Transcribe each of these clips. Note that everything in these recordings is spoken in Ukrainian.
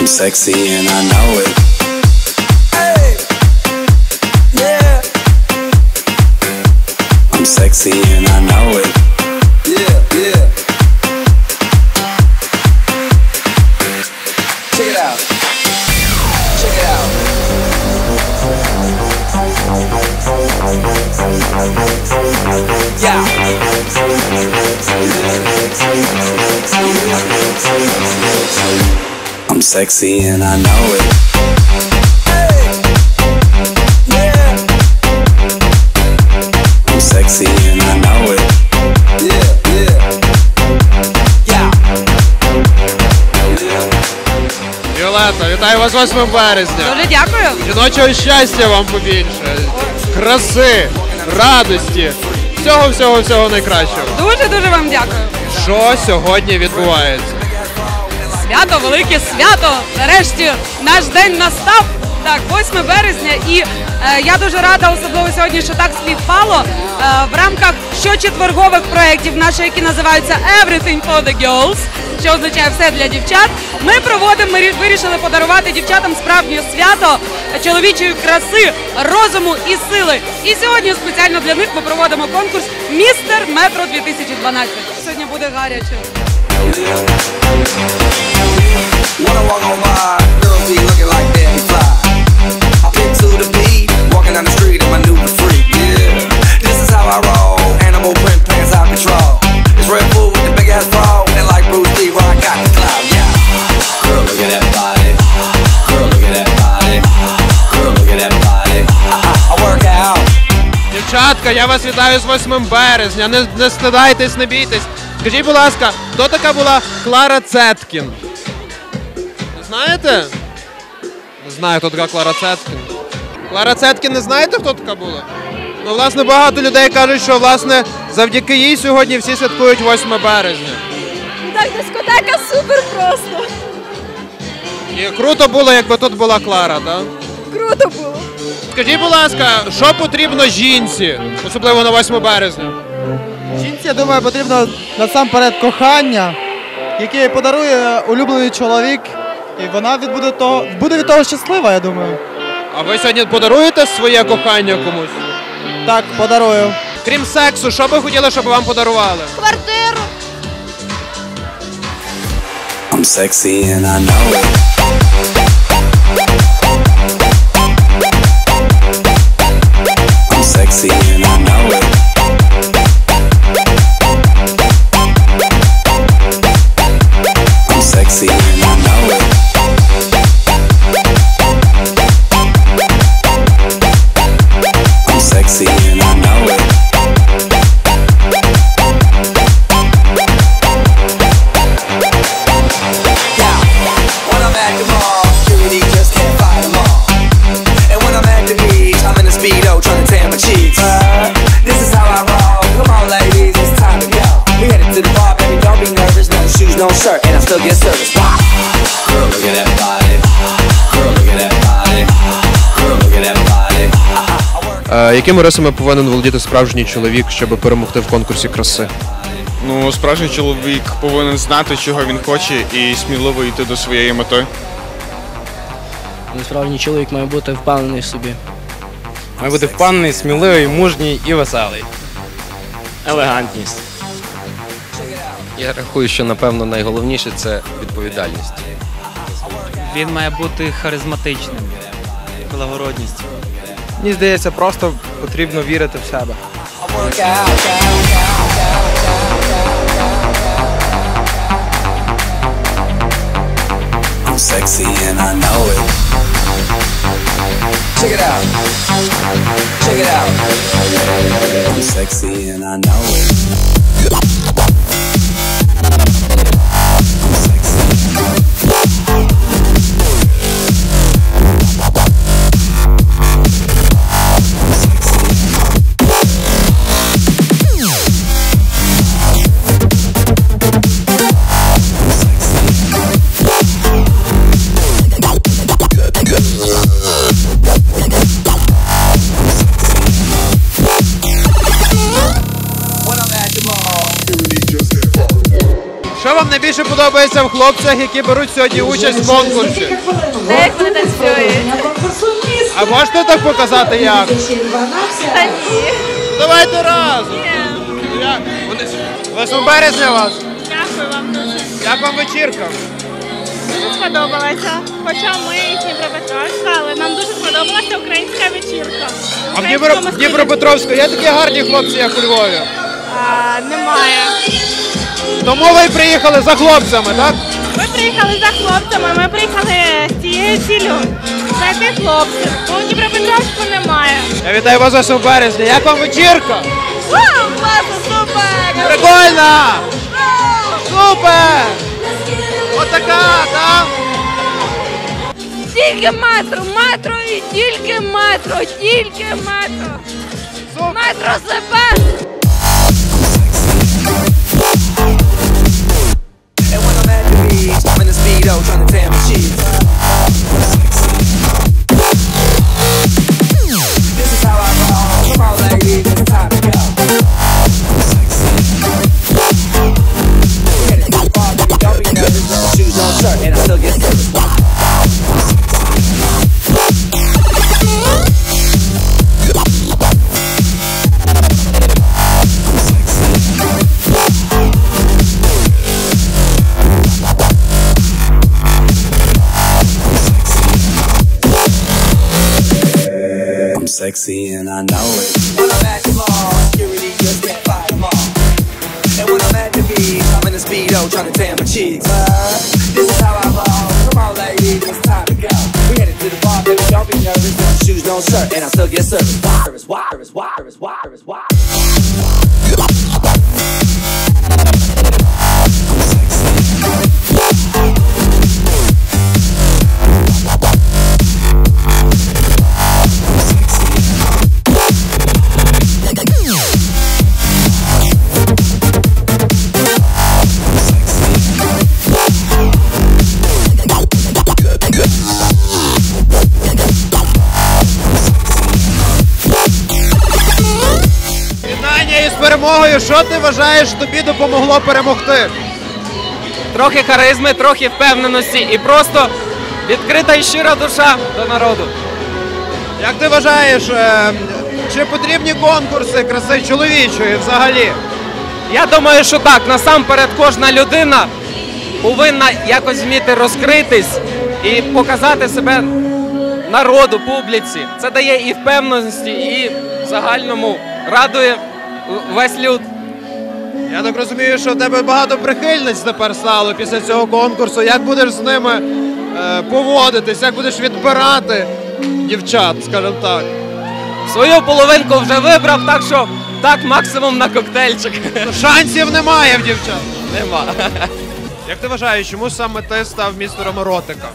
I'm sexy and I know it. Hey, yeah, I'm sexy and I know it. yeah, yeah. Check it out. Check it out. Yeah. I'm sexy and I know it. Hey, yeah, I'm sexy and I know it. yeah, yeah. Yeah. Віолетта, вітаю вас 8 березня. Дуже дякую. Жіночого щастя вам побільше. Краси, радості, всього, всього, всього найкращого. Дуже дуже вам дякую. Що сьогодні відбувається? Свято, велике свято. Нарешті наш день настав. Так, 8 березня, і е, я дуже рада, особливо сьогодні, що так співпало е, в рамках щочетвергових проєктів наших, які називаються Everything for the Girls, що означає все для дівчат. Ми проводимо, ми вирішили подарувати дівчатам справжнє свято чоловічої краси, розуму і сили. І сьогодні спеціально для них ми проводимо конкурс Містер Метро 2012. Сьогодні буде гаряче. When I walk on by, girls be looking like Debbie Fly. I pick to the beat, walking down the street in my new freak. Yeah, this is how I roll. Animal print pants out control. It's Red Bull with the big ass bra, and like Bruce Lee, I got the clout. Yeah. Girl, look at that body. Girl, look at that body. Girl, look at that body. I work out. Дівчатка, я вас вітаю з 8 березня. Не, не стидайтесь, не бійтесь. Скажіть, будь ласка, хто така була Клара Цеткін? Знаєте? Не знаю, хто така Клара Цеткін. Клара Цеткін, не знаєте, хто така була? Ну, власне, багато людей кажуть, що власне завдяки їй сьогодні всі святкують 8 березня. Так, дискотека супер просто. І круто було, якби тут була Клара, так? Круто було. Скажіть, будь ласка, що потрібно жінці, особливо на 8 березня? Жінці, я думаю, потрібно насамперед кохання, яке їй подарує улюблений чоловік, і вона від буде, того, буде від того щаслива, я думаю. А ви сьогодні подаруєте своє кохання комусь? Так, подарую. Крім сексу, що би хотіли, щоб вам подарували? Квартиру. I'm sexy and I know it. I'm sexy and I know it. Якими рисами повинен володіти справжній чоловік, щоб перемогти в конкурсі краси? Ну, справжній чоловік повинен знати, чого він хоче, і сміливо йти до своєї мети. Насправді чоловік має бути впевнений в собі. Має бути впевнений, сміливий, мужній і веселий. Елегантність. Я рахую, що напевно найголовніше це відповідальність. Він має бути харизматичним. Благородність. Мені здається, просто потрібно вірити в себе. I'm sexy and I know it. Check it out. Check it out. I'm sexy and I know it. Що вам найбільше подобається в хлопцях, які беруть сьогодні участь в конкурсі? Де як вони танцюють? А можете так показати як? Та ні. Давайте разом. Як? Вони- 8 березня вас. Дякую вам дуже. Як вам вечірка? Дуже сподобалася. Хоча ми з Дніпропетровська, але нам дуже сподобалася українська вечірка. А в Дніпро... в Дніпропетровську є такі гарні хлопці, як у Львові. А, немає. Тому ви приїхали за хлопцями, так? Ми приїхали за хлопцями, ми приїхали з тією ціллю знайти хлопців. Бо у Дніпропетровську немає. Я вітаю вас 8 березня. Як вам вечірка? Вау, класно, супер! Прикольно! Супер! Отака, так? Тільки метро, метро і тільки метро, тільки метро. Метро себе. dough, trying to tan my cheese. Sexy and I know it. When I'm at the mall, security just can't fight them all. And when I'm at the beach, I'm in the speedo trying to tan my cheeks. Uh, this is how I roll. Come on, ladies, it's time to go. We headed to the bar, baby, don't be nervous. Shoes, no shirt, and I still get service. Why? Service, why? Service, why? Service, why? Перемогою. Що ти вважаєш тобі допомогло перемогти? Трохи харизми, трохи впевненості і просто відкрита і щира душа до народу. Як ти вважаєш, е, чи потрібні конкурси краси чоловічої взагалі? Я думаю, що так, насамперед кожна людина повинна якось вміти розкритись і показати себе народу, публіці. Це дає і впевненості, і в загальному радує весь люд. Я так розумію, що в тебе багато прихильниць тепер стало після цього конкурсу. Як будеш з ними е, поводитись, як будеш відбирати дівчат, скажімо так. Свою половинку вже вибрав, так що так максимум на коктейльчик. Шансів немає в дівчат. Нема. Як ти вважаєш, чому саме ти став містером еротика?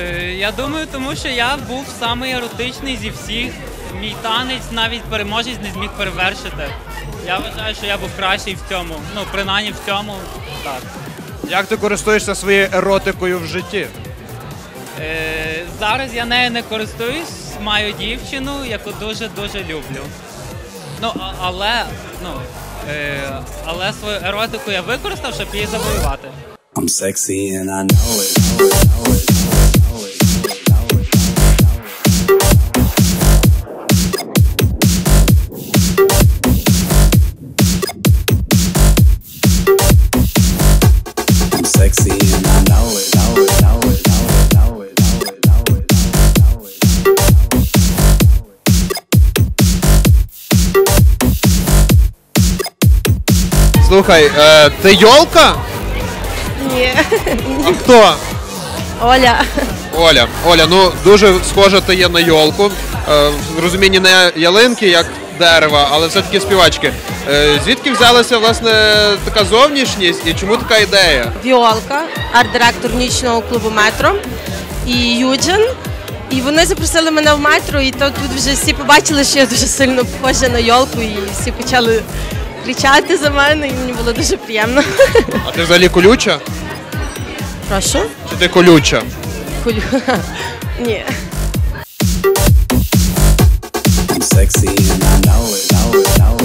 Е, Я думаю, тому що я був самий еротичний зі всіх. Мій танець навіть переможець не зміг перевершити. Я вважаю, що я був кращий в цьому. Ну, принаймні в цьому. Так. Як ти користуєшся своєю еротикою в житті? Е, зараз я нею не користуюсь, маю дівчину, яку дуже-дуже люблю. Ну, а- але, ну, е, але свою еротику я використав, щоб її завоювати. I'm sexy and I know it. Know it, know it, Слухай, е, ти йолка? Ні. А хто? Оля. Оля. Оля, ну дуже схожа ти є на йолку. Е, в розумінні не ялинки, як дерева, але все-таки співачки. Е, звідки взялася власне така зовнішність і чому така ідея? Віолка, арт-директор нічного клубу Метро і Юджин. І вони запросили мене в метро, і то тут вже всі побачили, що я дуже сильно похожа на йолку, і всі почали кричати за мене, і мені було дуже приємно. А ти взагалі колюча? Прошу? Чи ти колюча? Колю... Ні. I'm sexy and I know it. Know it, know it.